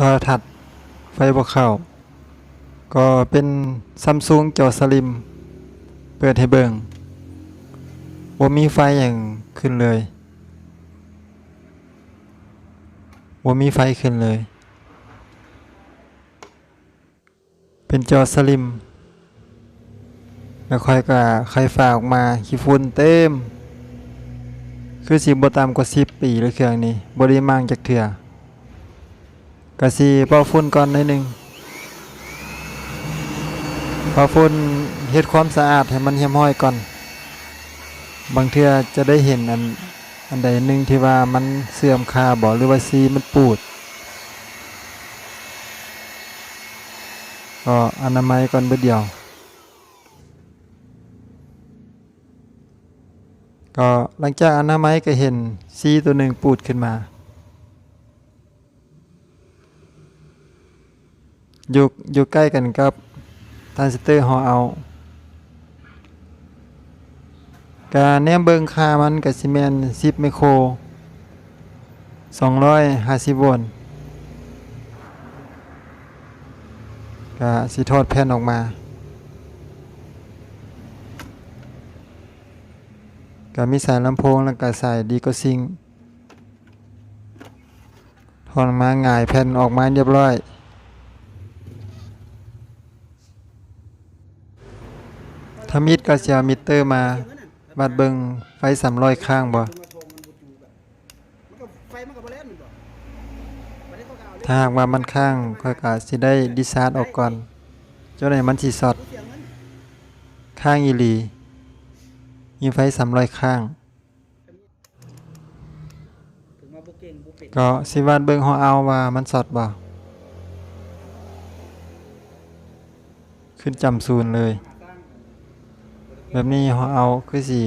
ทรทัศน์ไฟบ่เข้า ก็เป็นซัมซุงจอสลิม เปิดให้เบิงบ่มีไฟอย่างขึ้นเลยบ่มีไฟขึ้นเลย เป็นจอสลิมแล้วค่อยก็ไขฟ้าออกมาขี้ฝุ่นเต็ม คือสิบ่ต่ำกว่า10ปีเลยเครื่องนี้บ่ได้มั่งจักเทื่อ ก็สิเป่าฝุ่นก่อนหน่อยหนึ่งเป่าฝุ่นเฮ็ดความสะอาดให้มันเรียบร้อยก่อน บางเทื่อจะได้เห็นอันอันใดหนึ่งที่ว่ามันเสื่อมค่าบ่หรือว่าสีมันปูดก็อนามัยก่อนเบิดเดียว ก็หลังจากอนามัยก็เห็นซีตัวหนึ่งปูดขึ้นมา อยู่อยู่ใกล้กันกับทรานซิสเตอร์ฮอเอาการแนมเบิงคามันกับซีเมน10ไมโคร250โวลต์ก็สิทอดแผ่นออกมาก็มีสายลำโพงแล้วก็สายดีก็ซิงถอนมาหงายแผ่นออกมาเรียบร้อย ถ้ามิดก็เสียมิเตอร์มาวัดเบิงไฟ300ข้ามันก็ไฟมันก็บ่แล่นมันบ่บ่ได้องเอาเลยถ้าหากว่ามันข้างค่อยก็สิได้ดิชาร์จออกก่อน เจ้าไหนมันสิสอดข้างอีหลีมีไฟ300ข้างถึงมาง ก็สิวาดเบิงฮอเอาว่ามันสอดบ่ขึ้นจำศูนเลย แบบนี้ฮอเอาคือสิ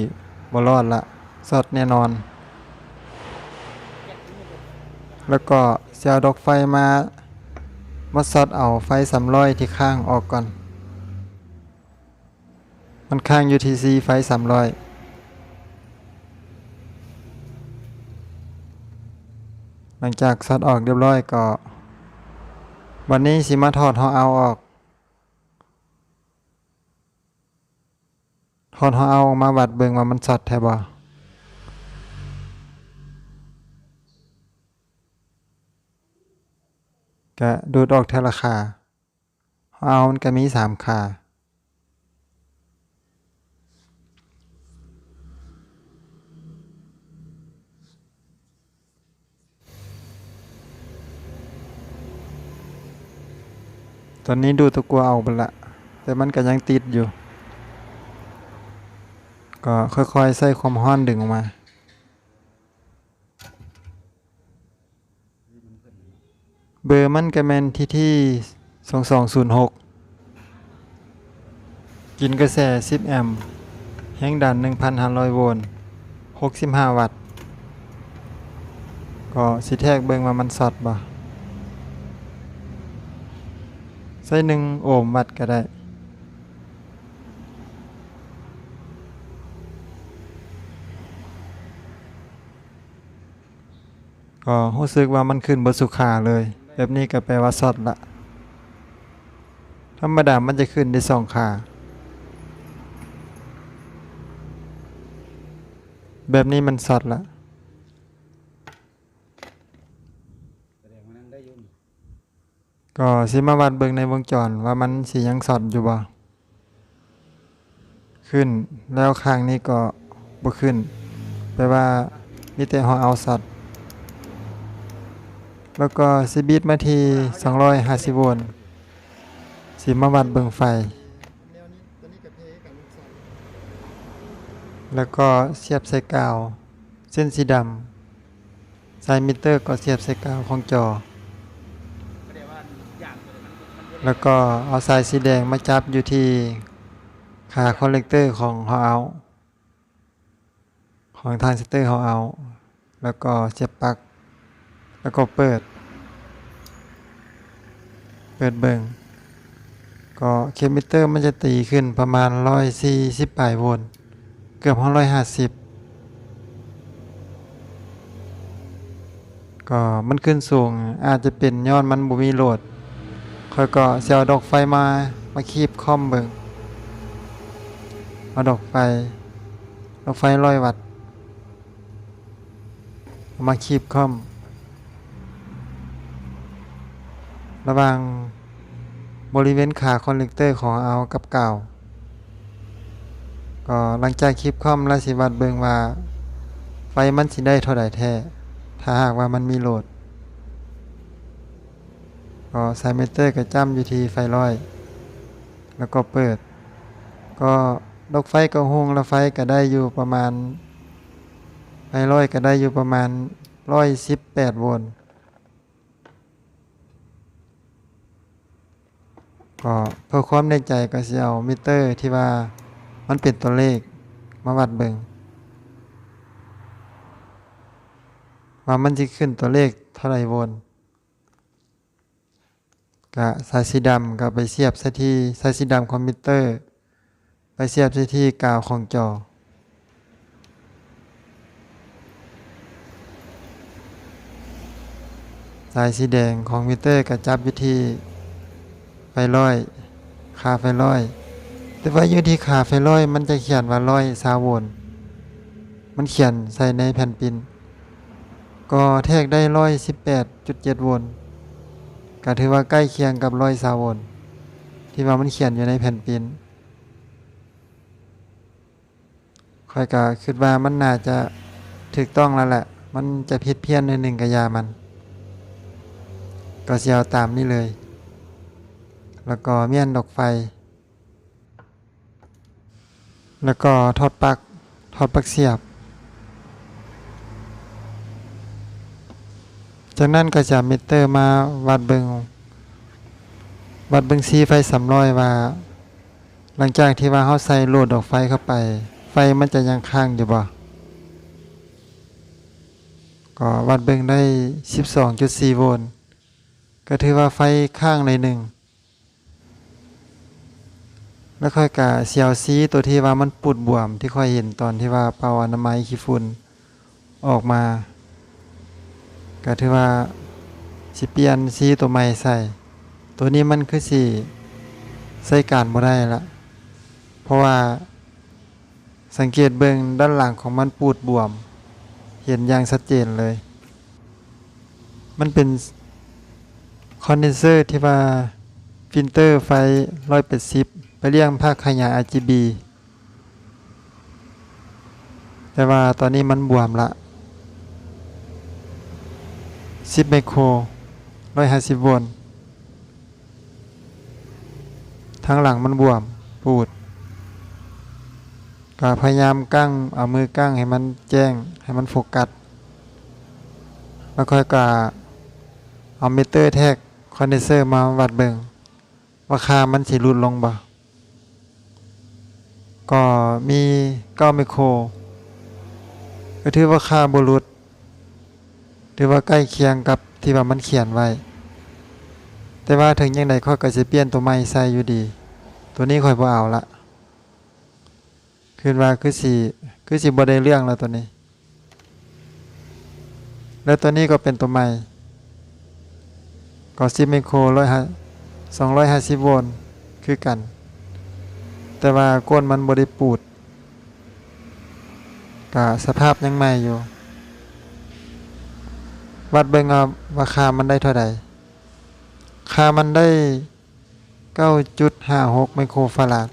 บ่รอดละสดแน่นอน แล้วก็เสียดอกไฟมามาสอดเอาไฟ300ที่ข้างออกก่อน มันข้างอยู่ที่ซีไฟ300หลังจากสอดออกเรียบร้อยก็วันนี้สิมาถอดฮอเอาออก ถอดฮอเอาออกมาวัดเบิงว่ามันสอดแท้บ่ก็ดูดออกเทละขาเอามันก็มีสามขาตอนนี้ดูตะกัวเอาไปละ แต่มันก็ยังติดอยู่ ก็ค่อยๆใส่ความร้อนดึงออกมาเบอร์มันก็แมนที่ที่2206กินกระแส10แอมป์แห้งดัน1,500โวลต์65วัตต์ ก็สิแทกเบิงว่ามันสอดบ่ใส่1โอห์มวัตต์ก็ได้ ก็รู้สึกว่ามันขึ้นบนสุขาเลย แบบนี้ก็แปลว่าสดละธรรมดามันจะขึ้นได้สองขาแบบนี้มันสดละก็สิมาวัดเบิ่งในวงจรว่ามันสิยังสดอยู่บ่ขึ้นแล้วข้างนี้ก็บ่ขึ้นแปลว่ามีแต่เฮาเอาสด แล้วก็สิบิดมาที250โวลต์สิมาวัดเบิงไฟ แล้วก็เสียบใส่กาว เส้นสีดำสายมิเตอร์ก็เสียบใส่กาวของจอ แล้วก็เอาสายสีแดงมาจับอยู่ที่ขาคอนเลกเตอร์ของฮาเอาของทานสเตอร์ฮาเอาแล้วก็เสียบปลั๊ก แล้วก็เปิด เปิดเบิงก็เคมิเตอร์มันจะตีขึ้นประมาณ140ปลายโวลต์เกือบ150ก็มันขึ้นสูงอาจจะเป็นย้อนมันบ่มีโหลดค่อยก็สิเอาดอกไฟมามาคีบคอมเบิงเอาดอกไฟดอกไฟร้อยวัตต์มาคีบคอม ระหว่างบริเวณขาคอนเนคเตอร์ของเอากับเก่าก็หลังจากคลิปคอมแล้วสิวัดเบิงว่าไฟมันสิได้เท่าใดแท้ ถ้าหากว่ามันมีโหลด ก็ใส่เมเตอร์กับจ้ำอยู่ที่ไฟร้อย แล้วก็เปิด ก็ดอกไฟก็หงแล้วไฟก็ได้อยู่ประมาณ ไฟร้อยก็ได้อยู่ประมาณร้อยสิบแปดโวลต์ ก็เพื่อความในใจก็สิเอามิเตอร์ที่ว่ามันเป็นตัวเลขมาวัดเบิงว่ามันจะขึ้นตัวเลขเท่าไรโวลต์ก็สายสีดำก็ไปเสียบใส่ที่สายสีดำคอมพิวเตอร์ ไปเสียบใส่ที่กาวของจอ สายสีแดงของมิเตอร์ก็จับอยู่ที่ ไฟร้อยคาไฟร้อย แต่ว่าอยู่ที่ขาไฟร้อย มันจะเขียนว่าร้อยซาโวลต์มันเขียนใส่ในแผ่นปินก็แทกได้ร้อยสิบแปดจุดเจ็ดโวลต์ก็ถือว่าใกล้เคียงกับร้อยซาโวลต์ที่ว่ามันเขียนอยู่ในแผ่นปินค่อยก็คิดว่ามันน่าจะถูกต้องแล้วแหละ มันจะผิดเพี้ยนในหนึ่งกระยามัน ก็เสียวตามนี้เลย แล้วก็เมี่ยนดอกไฟ แล้วก็ทอดปลักทอดปลักเสียบ จากนั้นก็จะมิเตอร์มาวัดเบิงวัดเบิงซีไฟสำรอยว่า หลังจากที่ว่าเขาใส่โหลดดอกไฟเข้าไป ไฟมันจะยังค้างอยู่บ่ก็วัดเบิงได้ 12.4 โวลต์ ก็ถือว่าไฟข้างในหนึ่ง แล้วค่อยกะเสียวซีตัวที่ว่ามันปุดบวมที่ค่อยเห็นตอนที่ว่าเป่าอนามัยขี้ฝุ่นออกมาก็ถือว่าสิเปลี่ยนซีตัวใหม่ใส่ ตัวนี้มันคือสิใส่การบ่ได้ละเพราะว่าสังเกตเบิ่งด้านหลังของมันปูดบวม เห็นอย่างชัดเจนเลย มันเป็นคอนเดนเซอร์ที่ว่าฟิลเตอร์ไฟ180 ไปเรียงภาคขยาย RGB แต่ว่าตอนนี้มันบวมละ10ไมโคร150โวลต์ทางหลังมันบวมปูดก็พยายามกั้งเอามือกั้งให้มันแจ้งให้มันโฟกัสแล้วค่อยกาเอามิเตอร์แท็กคอนเดนเซอร์มาวัดเบิงว่าค่ามันสิลดลงบ่ ก็มี9ไมโคร ก็ถือว่าค่าบ่ลดถือว่าใกล้เคียงกับที่ว่ามันเขียนไว้ แต่ว่าถึงยังไดข้อก็สิเปลี่ยนตัวใหม่ใส่อยู่ดี ตัวนี้ค่อยบ่เอาละคิดว่าคือสิคือสิบ่ได้เรื่องแล้วตัวนี้ แล้วตัวนี้ก็เป็นตัวใหม่ก็10ไมโครร้อยห้าสองร้อยห้าสิบโวลต์คือกัน แต่ว่าก้นมันบริปูดก็สภาพยังใหม่อยู่ วัดเบิ่งเอาว่าค่ามันได้เท่าใดค่ามันได้9.56ไมโครฟาราด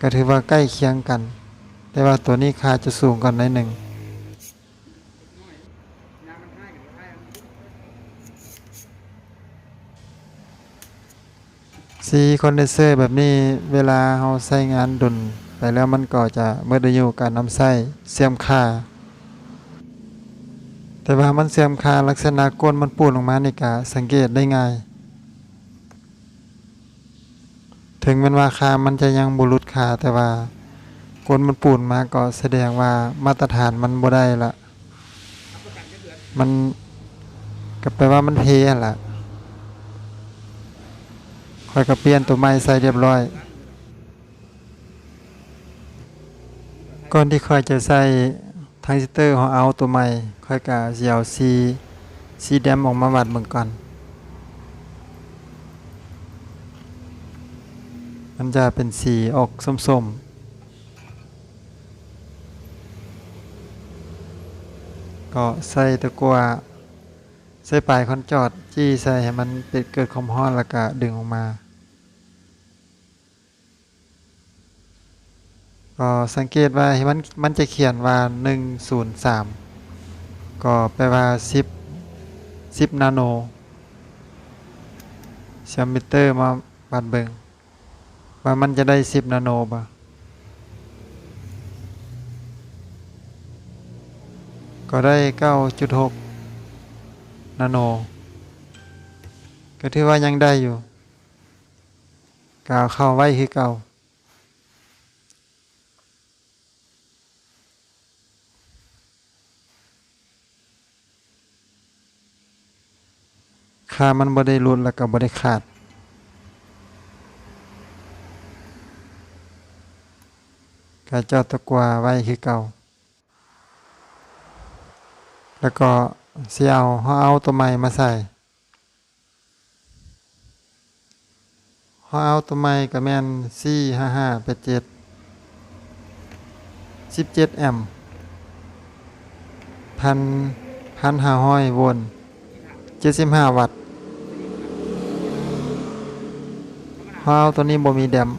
ก็ถือว่าใกล้เคียงกัน แต่ว่าตัวนี้ค่าจะสูงกว่าน่อยหนึ่ง น้ำมันให้กันให้ ซีคอนเดนเซอร์แบบนี้เวลาเราใช้งานดุนไปแล้วมันก็จะเมื่อได้อยู่การนำใช้เสื่อมค่า แต่ว่ามันเสื่อมค่าลักษณะก้นมันปูดลงมานี่ก็สังเกตได้ง่าย ถึงม้นว่าค่ามันจะยังบุรุษค่าแต่ว่าก้นมันปูดมาก็แสดงว่ามาตรฐานมันบ่ได้ละมันก็แปลว่ามันเพล่ะ ค่อยก็เปลี่ยนตัวใหม่ใส่เรียบร้อย ก่อนที่ค่อยจะใส่ทรานซิสเตอร์ของเอาตัวใหม่ค่อยกะสิเอาซีซีแดมออกมาวัดเบิ่งก่อน มันจะเป็นสีออกส้มๆก็ใส่ตะกัวใส่ปลายคอนจอด จี้ใส่ให้มันเป็นเกิดความร้อนแล้วก็ดึงออกมา ก็สังเกตว่ามันมันจะเขียนว่า 103 ก็แปลว่า 10 10 นาโนเซมิเตอร์มาวัดเบิงว่ามันจะได้ 10 นาโนบ่ก็ได้ 9.6 นาโน ก็ถือว่ายังได้อยู่กเอาเข้าไว้คือเก่า ค่ามันบ่ได้ลุดแล้วก็บ่ได้ขาด ก็เจ้าตะกวาไว้คือเก่า แล้วก็เสิเอาเฮาเอาตัวใหม่มาใส่เฮาเอาตัวใหม่ก็แม่น45587 17แอมป์พันพันห้าร้อยวลต์เจ็ดสิบห้าวัตต์เพาวตัวนี้บ่มีแดม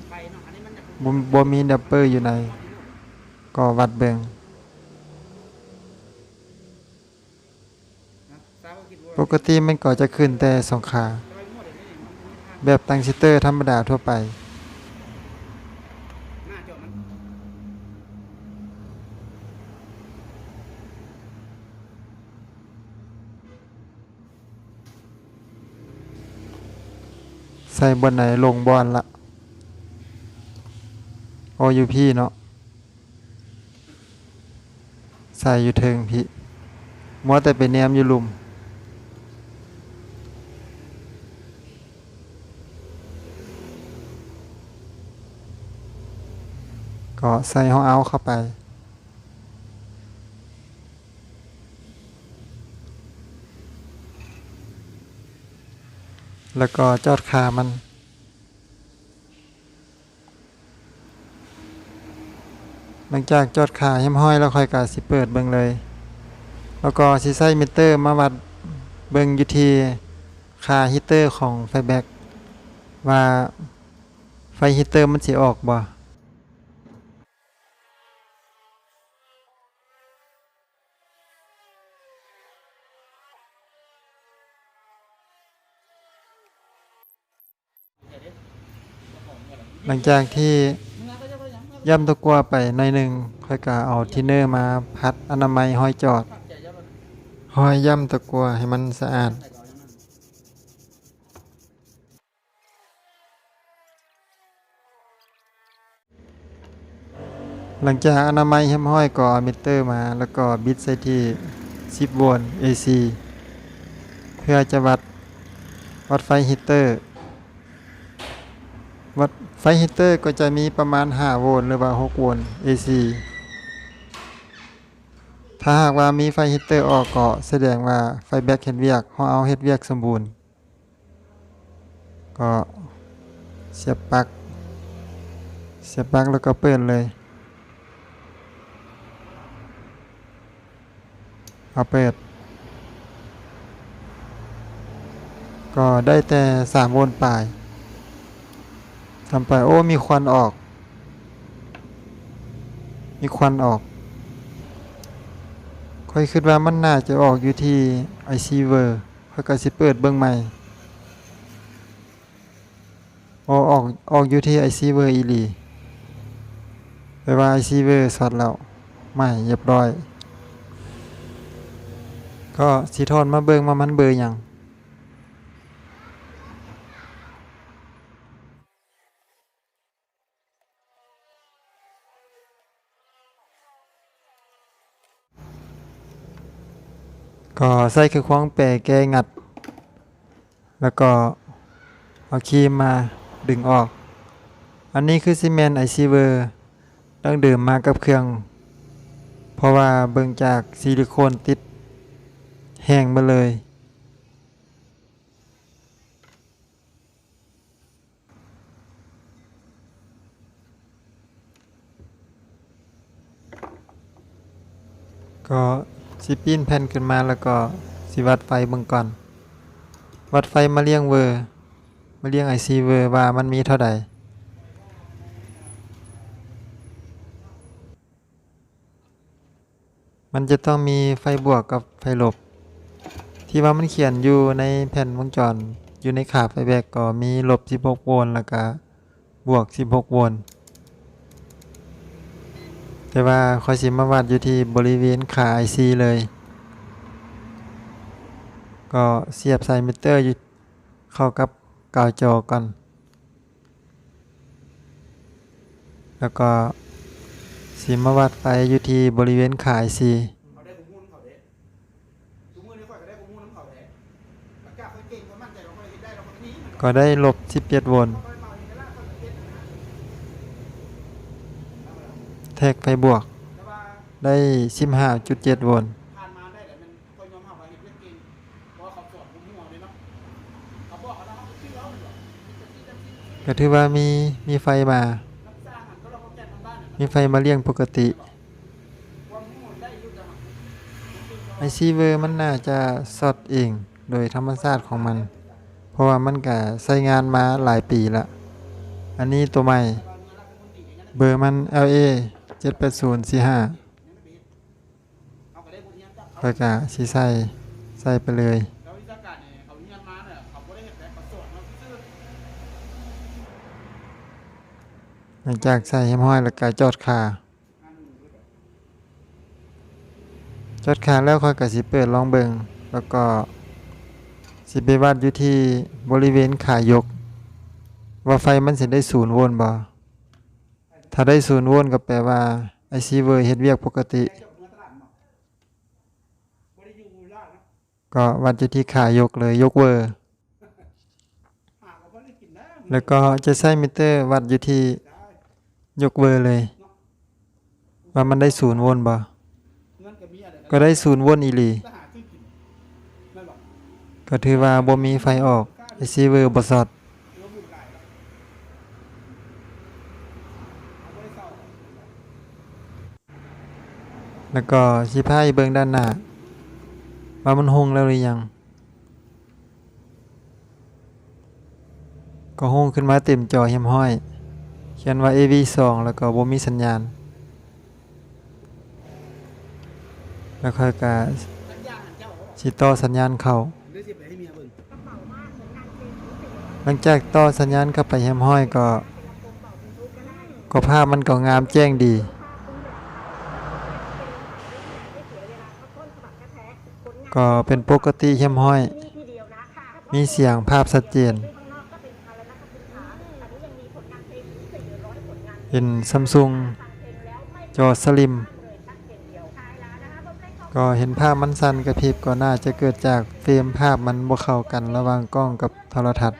บ่บ่มีดับเบิลอยู่ใน ก็วัดเบิงปกติมันก็จะขึ้นแต่สองขา แบบตังซิเตอร์ธรรมดาทั่วไป หน้าจอมัน ใส่บนไหนลงบอนละโออยู่พี่เนาะใส่อยู่เทิงพี่มัวแต่ไปแนมอยู่ลุม ก็ใส่ห้องเอาเข้าไป แล้วก็จอดขามัน หลังจากจอดขาเหี้มห้อยแล้วค่อยกาสิเปิดเบิ่งเลย แล้วก็สิใส่มิเตอร์มาวัดเบิ่งอยู่ที่ค่าฮีตเตอร์ของไฟแบ็กว่าไฟฮีตเตอร์มันสิออกบ่ หลังจากที่ย่ำตะกัวไปหน่อยหนึ่งค่อยกาเอาทินเนอร์มาพัดอนามัยห้อยจอดห้อยย่ำตะกัวให้มันสะอาดหลังจากอนามัยเห้มห้อยก็เอามิเตอร์มาแล้วก็บิดใส่ที่ 10 โวลต์ AC เพื่อจะวัดวัดไฟฮีเตอร์ วัด ฟฮีตเตอร์ก็จะมีประมาณ 5 โวลต์หรือว่า 6 โวลต์ AC ถ้าหากว่ามีไฟฮีตเตอร์ออกก็แสดงว่าไฟแบ็คเฮ็ดเวียกเฮาเอาเฮ็ดเวียกสมบูรณ์ ก็เสียบปลั๊ก เสียบปลั๊กแล้วก็เปิดเลย เอาเปิด ก็ได้แต่สามโวลต์ปลาย ทำไป โอ้ มีควันออก มีควันออกค่อยคิดว่ามันน่าจะออกอยู่ที่ IC เวอร์ค่อยก็สิเปิดเบิ่งใหม่โอ้ออกออกอยู่ที่ IC เวอร์อีลีแปลว่า IC เวอร์สอดแล้วไม่เรียบร้อย ก็สีทอนมาเบิงมามันเบอร์หยัง ก็ใส่คือควงแปรแกงัด แล้วก็เอาครีมมาดึงออก อันนี้คือซีเมนต์ไอซีเวอร์ดั้งเดิมมากับเครื่อง เพราะว่าเบิ่งจากซิลิโคนติดแห้งมาเลยก็ สิปีนแผ่นขึ้นมาแล้วก็สิวัดไฟเบิ่งก่อน วัดไฟมาเรียงเวอร์ มาเรียงไอซีเวอร์ว่ามันมีเท่าใดมันจะต้องมีไฟบวกกับไฟลบ ที่ว่ามันเขียนอยู่ในแผ่นวงจร อยู่ในขาไฟแบกก็มีลบ 16 โวลต์แล้วก็บวก 16 โวลต์ แต่ว่าคอยสิมาวัดอยู่ที่บริเวณขา IC เลย ก็เสียบสายมิเตอร์อยู่เข้ากับกาวจอก่อน แล้วก็สิมาวัดไฟอยู่ที่บริเวณขา IC เขาไอมูลเขาเด้ทุกมือนี่ข่อยก็ได้ลของเขาเด้หลังจากเขาเก่งเขามั่นใจว่าเขาเฮ็ดได้เราก็หนี้ แท็กไปบวก ได้สิบห้าจุดเจ็ดโวลต์ก็ถือว่ามีมีไฟมา มีไฟมาเลี้ยงปกติไอซีเวอร์มันน่าจะสดเองโดยธรรมชาติของมัน เพราะว่ามันก็ใช้งานมาหลายปีละ อันนี้ตัวใหม่ เบอร์มัน LA เจ็ดแปดศูนย์สี่ห้าไปกะสีใส่ใส่ไปเลยหลังจากใส่แฮมห้อยแล้วก็จอดขาจอดขาแล้วค่อยกับสีเปิดลองเบิงแล้วก็สิไปวัดอยู่ที่บริเวณขายก ว่าไฟมันเสร็จได้ศูนย์วนบ่ ถ้าได้ศูนย์วลต์ก็แปลว่าไอซีเวอร์เฮ็ดเวียกปกติ ก็วัดอยู่ที่ขายกเลยยกเวอร์ แล้วก็จะใช้มิเตอร์วัดอยู่ที่ยกเวอร์เลย ว่ามันได้ศูนย์วลต์บ่นก็มีอะไรก็ได้ศูนย์วลต์อีหลีก็หาซื้อกินนั่นหรอกก็ถือว่าบ่มีไฟออกไอซีเวอร์บ่สอด รวมอยู่หลายแล้วเอาบ่ได้เศร้า แล้วก็สิพายเบิ่งด้านหน้าว่ามันหงแล้วหรือยัง ก็หงขึ้นมาเต็มจอเฮียมห้อย เขียนว่า AV2 แล้วก็บ่มีสัญญาณ แล้วค่อยก็สิต่อสัญญาณเข้าหรือสิไปให้เมียเบิ่งหลังจากต่อสัญญาณเข้าไปแฮมห้อยก็ ก็ภาพมันก็งามแจ้งดี ก็เป็นปกติเข้มห้อย มีเสียงภาพชัดเจนเป็นซัมซุงจอสลิม ก็เห็นภาพมันสั้นกระพริบก็น่าจะเกิดจากเฟรมภาพมันบ่เข้ากันระหว่างกล้องกับโทรทัศน์